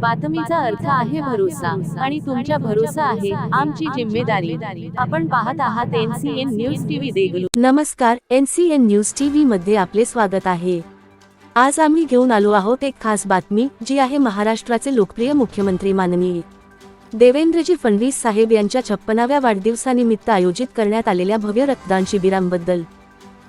बातमीचा अर्थ आहे भरोसा आणि तुमच्या भरोसा आहे आमची जिम्मेदारी. आपण पाहत आहात एनसीएन न्यूज टीव्ही देगलू. नमस्कार N C N news TV मध्ये आपले स्वागत आहे. आज आम्ही घेऊन आलो आहोत एक खास बातमी जी आहे महाराष्ट्राचे लोकप्रिय मुख्यमंत्री माननीय देवेंद्रजी फडणवीस साहेब यांच्या छप्पनाव्या वाढदिवसानिमित्त आयोजित करण्यात आलेल्या भव्य रक्तदान शिबिरांबद्दल.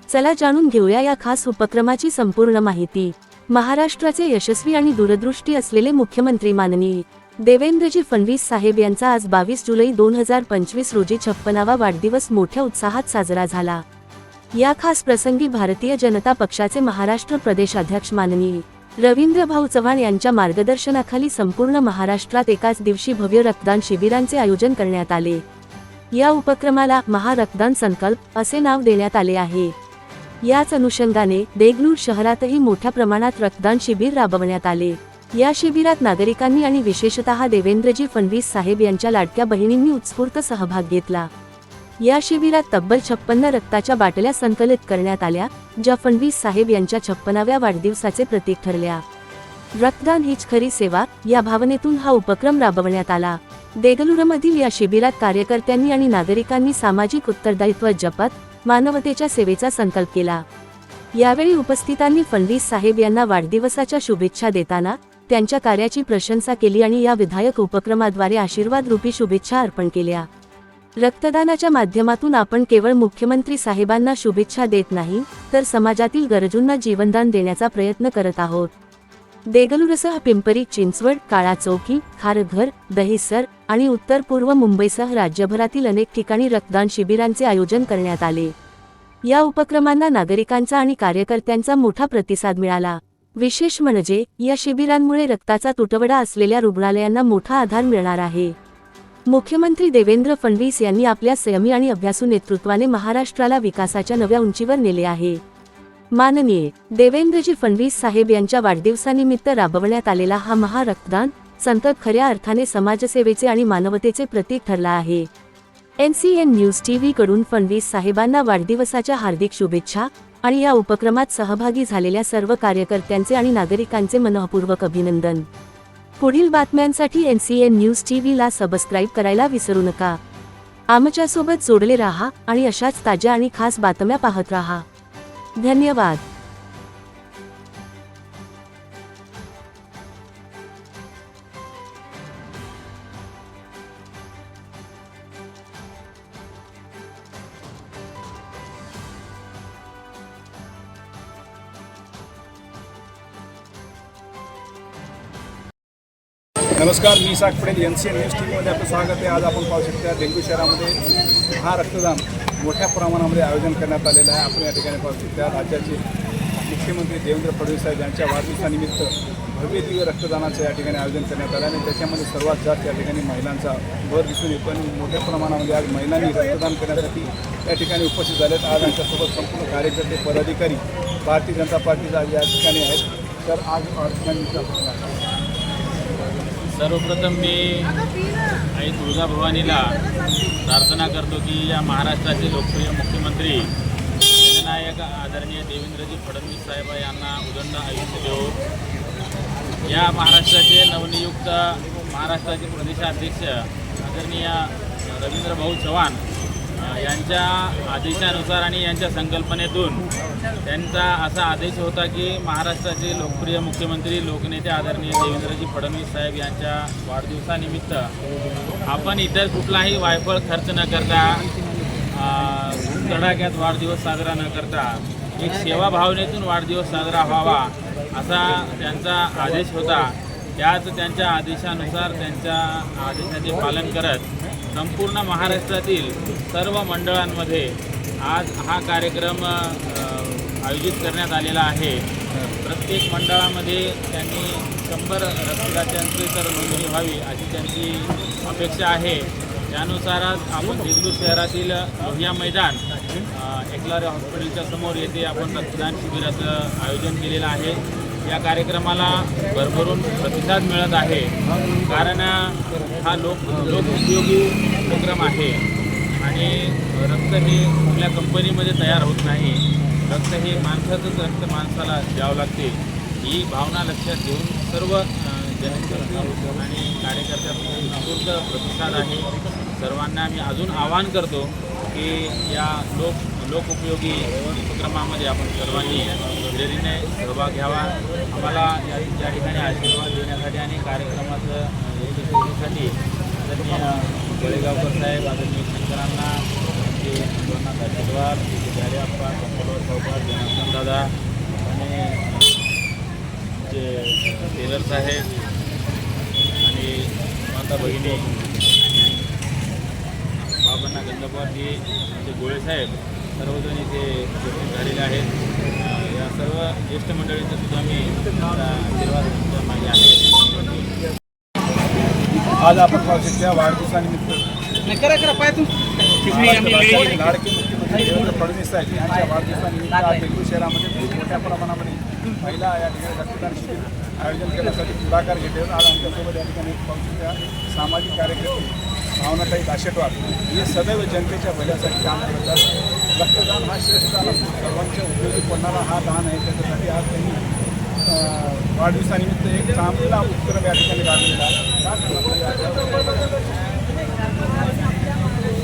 चला जाणून घेऊया या खास उपक्रमाची संपूर्ण माहिती. महाराष्ट्राचे यशस्वी आणि दूरदृष्टी असलेले मुख्यमंत्री माननीय देवेंद्रजी फडणवीस साहेब यांचा आज बावीस जुलै दोन हजार पंचवीस रोजी छप्पनावा वाढदिवस मोठ्या उत्साहात साजरा झाला. या खास प्रसंगी भारतीय जनता पक्षाचे महाराष्ट्र प्रदेशाध्यक्ष माननीय रवींद्र भाऊ चव्हाण यांच्या मार्गदर्शनाखाली संपूर्ण महाराष्ट्रात एकाच दिवशी भव्य रक्तदान शिबिरांचे आयोजन करण्यात आले. या उपक्रमाला महारक्तदान संकल्प असे नाव देण्यात आले आहे. याच अनुषंगाने देगलूर शहरातही मोठ्या प्रमाणात रक्तदान शिबिर राबवण्यात आले. या शिबिरात नागरिकांनी आणि विशेषतः देवेंद्रजी फडणवीस साहेब यांच्या लाडक्या बहिणींनी उत्स्फूर्त सहभाग घेतला. या शिबिरात तब्बल छप्पन्न रक्ताच्या बाटल्या संकलित करण्यात आल्या ज्या फडणवीस साहेब यांच्या छप्पनाव्या वाढदिवसाचे प्रतीक ठरल्या. रक्तदान हीच खरी सेवा या भावनेतून हा उपक्रम राबवण्यात आला. देगलुरमधील या शिबिरात कार्यकर्त्यांनी आणि नागरिकांनी सामाजिक उत्तरदायित्व जपत मानवतेच्या सेवेचा संकल्प केला. यावेळी उपस्थितांनी फडणवीस साहेब यांना वाढदिवसाच्या शुभेच्छा देताना त्यांच्या कार्याची प्रशंसा केली आणि या विधायक उपक्रमाद्वारे आशीर्वाद रूपी शुभेच्छा अर्पण केल्या. रक्तदानाच्या माध्यमातून आपण केवळ मुख्यमंत्री साहेबांना शुभेच्छा देत नाही तर समाजातील गरजूंना जीवनदान देण्याचा प्रयत्न करत आहोत. देगलूरसह पिंपरी चिंचवड काळा चौकी खारघर दहिसर आणि उत्तर पूर्व मुंबईसह राज्यभरातील अनेक ठिकाणी रक्तदान शिबिरांचे आयोजन करण्यात आले. या उपक्रमांना नागरिकांचा आणि कार्यकर्त्यांचा मोठा प्रतिसाद मिळाला. विशेष म्हणजे या शिबिरांमुळे रक्ताचा तुटवडा असलेल्या रुग्णालयांना मोठा आधार मिळणार आहे. मुख्यमंत्री देवेंद्र फडणवीस यांनी आपल्या संयमी आणि अभ्यासू नेतृत्वाने महाराष्ट्राला विकासाच्या नव्या उंचीवर नेले आहे. माननीय देवेंद्रजी फडणवीस साहेब यांच्या वाढदिवसानिमित्त राबवण्यात आलेला हा महारक्तदान संत खऱ्या अर्थाने समाजसेवेचे आणि मानवतेचे प्रतीक ठरला आहे. N C N news TV कडून फडणवीस साहेबांना वाढदिवसाच्या हार्दिक शुभेच्छा आणि या उपक्रमात सहभागी झालेल्या सर्व कार्यकर्त्यांचे आणि नागरिकांचे मनःपूर्वक अभिनंदन. पुढील बातम्यांसाठी एन सी एन न्यूज टीव्हीला सबस्क्राईब करायला विसरू नका. आमच्यासोबत जोडले राहा आणि अशाच ताज्या आणि खास बातम्या पाहत राहा. धन्यवाद. नमस्कार मी साग Patel N C N news T आपलं स्वागत आहे. आज आपण पाहू शकता डेंग्यू शहरामध्ये हा रक्तदान मोठ्या प्रमाणामध्ये आयोजन करण्यात आलेलं आहे. आपण या ठिकाणी पाहू शकता राज्याचे मुख्यमंत्री देवेंद्र फडणवीस साहेब यांच्या वाढदिवसानिमित्त भव्य दिव्य रक्तदानाचं या ठिकाणी आयोजन करण्यात आलं आणि त्याच्यामध्ये सर्वात जास्त या ठिकाणी महिलांचा भर दिसून येतो. आणि मोठ्या प्रमाणामध्ये आज महिलांनी रक्तदान करण्यासाठी या ठिकाणी उपस्थित झालेत. आज आमच्यासोबत संपूर्ण कार्यकर्ते पदाधिकारी भारतीय जनता पार्टीचा आज या ठिकाणी आहेत. तर आज रक्तदान सर्वप्रथम मी आई तुळजाभवानीला प्रार्थना करतो की या महाराष्ट्राचे लोकप्रिय मुख्यमंत्री जननायक आदरणीय देवेंद्रजी फडणवीस साहेब यांना उदंड आयुष्य देऊ या महाराष्ट्राचे नवनियुक्त महाराष्ट्राचे प्रदेशाध्यक्ष आदरणीय रवींद्र भाऊ चव्हाण यांच्या आदेशानुसार आणि यांच्या संकल्पनेतून त्यांचा असा आदेश होता की महाराष्ट्राचे लोकप्रिय मुख्यमंत्री लोकनेते आदरणीय देवेंद्रजी फडणवीस साहेब यांच्या वाढदिवसानिमित्त आपण इतर कुठलाही वायफळ खर्च न करता अ, धडाक्यात वाढदिवस साजरा न करता एक सेवा भावनेतून वाढदिवस साजरा व्हावा असा त्यांचा आदेश होता. त्याच त्यांच्या आदेशानुसार त्यांच्या आदेशाचे पालन करत संपूर्ण महाराष्ट्रातील सर्व मंडळांमध्ये आज हा कार्यक्रम आयोजित करण्यात आलेला आहे. प्रत्येक मंडळामध्ये त्यांनी शंभर रक्तदात्यांची तर नोंदणी व्हावी अशी त्यांची अपेक्षा आहे. त्यानुसारच आपण देगलूर शहरातील लोहिया मैदान एकलारे हॉस्पिटलच्या समोर येथे आपण रक्तदान शिबिराचं आयोजन केलेलं आहे. या कार्यक्रमाला भरभरून प्रतिसाद मिळत आहे. कारण हा लोक लोकउपयोगी उपक्रम आहे आणि रक्त हे कुठल्या कंपनीमध्ये तयार होत नाही. रक्त हे माणसाचंच रक्त माणसाला द्यावं लागते. ही भावना लक्षात घेऊन सर्व अ, आणि कार्यकर्त्यांचा प्रतिसाद आहे. सर्वांना मी अजून आवाहन करतो की या लोक लोकउपयोगी उपक्रमामध्ये आपण सर्वांनी हिरिरीने सहभाग घ्यावा. आम्हाला या या ठिकाणी आशीर्वाद देण्यासाठी आणि कार्यक्रमाचं यशस्वीसाठी आदरणीय गळेगावकर साहेब आदरणीय शंकरांना ते सर्वांना आशीर्वाद झाले अप्पा जनार्दन दादा आणि जे टेलर साहेब आणि माता भगिनी बाबांना गंधपवारजी ते गोळे साहेब सर्वजण इथे उपस्थित झालेले आहेत या सर्व ज्येष्ठ मंडळींचा सुद्धा मी आशीर्वाद मागे आहे आज आपण पाहू करा वाढदिवसानिमित्त महाराष्ट्राचे लाडके मुख्यमंत्री देवेंद्र फडणवीस साहेब यांच्या वाढदिवसानिमित्त बेंगळूर शहरामध्ये खूप मोठ्या प्रमाणामध्ये महिला या ठिकाणी रक्तदान शिबिर आयोजन करण्यासाठी पुढाकार घेतले आज आमच्यासोबत या ठिकाणी सामाजिक कार्यकर्ते भावनाताई दाशेटवार. हे सदैव जनतेच्या भल्यासाठी काम करतात रक्तदान हा श्रेष्ठ दान असतो सर्वांच्या उपयोगी पडणारा हा दान आहे. त्याच्यासाठी आज त्यांनी वाढदिवसानिमित्त एक चांगला उपक्रम या ठिकाणी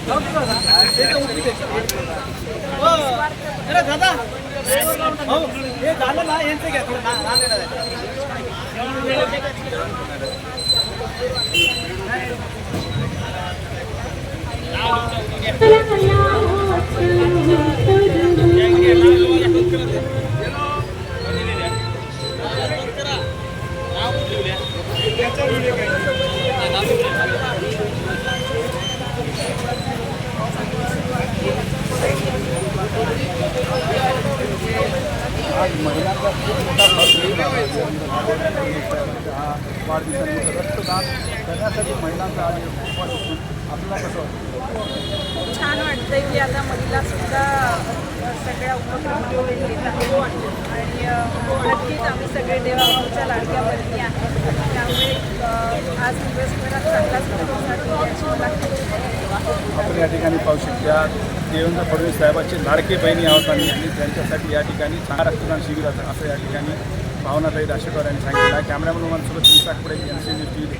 राबलेला ना काय सांगणार याच्यावर? ना आपल्याला कसं वाटतं? छान वाटतंय की आता महिला सुद्धा सगळ्या उपक्रमामध्ये आणि नक्कीच आम्ही सगळे लाडक्या बहिणी आहेत. त्यामुळे आज दिवसभरात चांगलाच. आपण या ठिकाणी पाहू शकता देवेंद्र फडणवीस साहेबांचे लाडके बहिणी आहोत आम्ही. आणि त्यांच्यासाठी या ठिकाणी चांगला रक्तदान शिबिर असं असं या ठिकाणी भावनाताई दाशेकर यांनी सांगितलं कॅमेरामॅन सोबत मी Sakpade N C news T V